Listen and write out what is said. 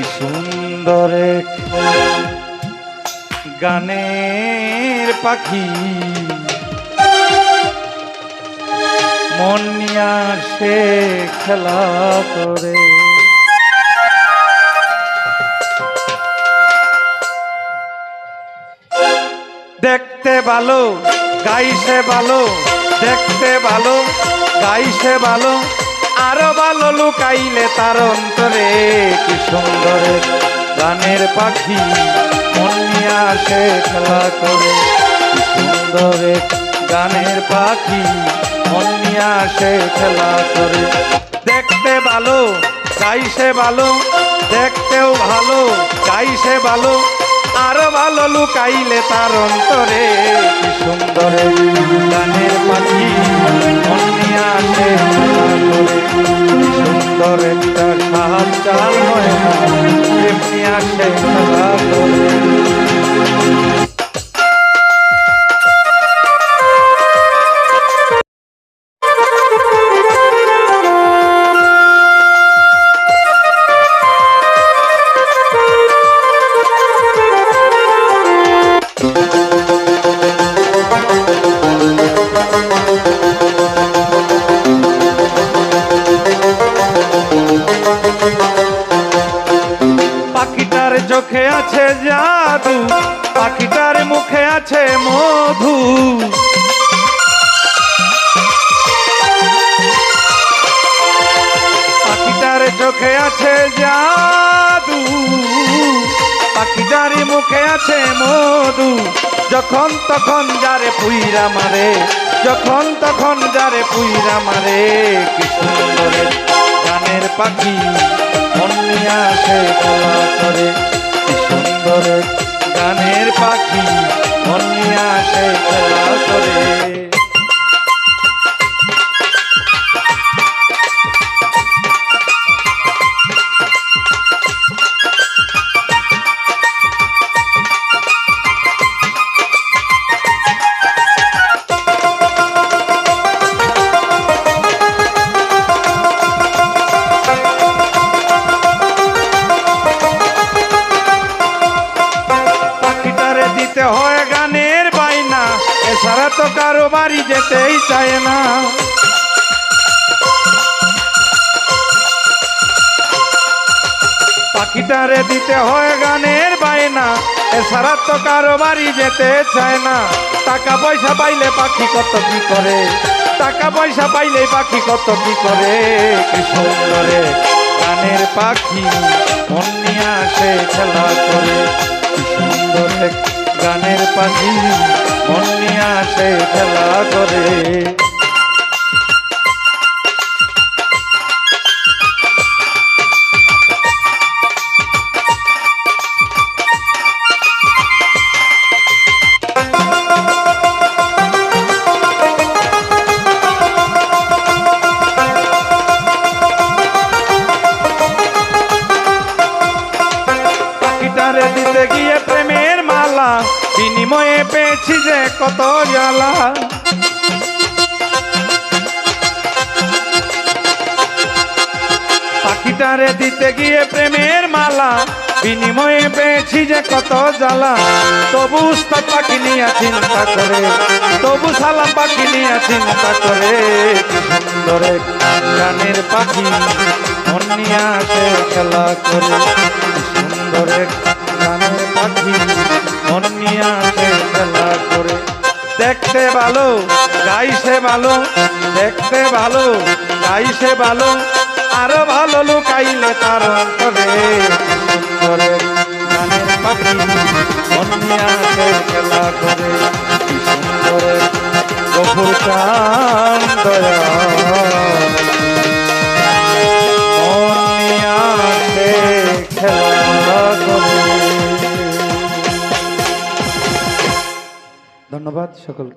কি সুন্দর। গানের পাখি। মন সে খেলা করে। দেখতে ভালো গাইছে ভালো, দেখতে ভালো গাইছে ভালো। আরও ভালো লুকাইলে তার অন্তরে কি সুন্দর গানের পাখি। আসে খেলা করে, কি সুন্দর গানের পাখি। আসে খেলা করে। দেখতে ভালো গাইছে ভালো, দেখতেও ভালো গাইছে ভালো। আরও ভালো লুকাইলে তার অন্তরে কি সুন্দর গানের পাখি আসে করে সুন্দর একটা করে। আছে মধু। পাখিটার চোখে আছে জাদু। পাখিটার মুখে আছে মধু। যখন তখন যারে পুইরা মারে, যখন তখন যারে পুইরা মারে। কি সুন্দর গানের পাখি, মন নিয়ে আসে করে। তো কারও বাড়ি যেতেই চায় না। পাখিটারে দিতে হয় গানের বাইনা এছাড়া তো কারও বাড়ি যেতে চায় না। টাকা পয়সা পাইলে পাখি কত কি করে? টাকা পয়সা পাইলে পাখি কত কি করে? কি সুন্দরে গানের পাখি মন নিয়ে আসে খেলা করে, কি সুন্দর গানের পাখি মন নিয়ে আসে খেলা করে। বিনিময়ে পেয়েছি যে কত জ্বালা। পাখিটারে দিতে গিয়ে প্রেমের মালা, বিনিময়ে পেয়েছি যে কত জ্বালা। তবু উস্তাদ পাখি নিয়ে চিন্তা করে, তবু সালাম পাখি নিয়ে চিন্তা করে। সুন্দর গানের পাখি মন নিয়ে খেলা করে, সুন্দর গানের পাখি খেলা করে। দেখতে ভালো গাইছে ভালো, দেখতে ভালো গাইছে ভালো। আরও ভালো লুকাইলে তার অন্তরে গানের পাখি। খেলা করে চান দয়া ধন্যবাদ সকল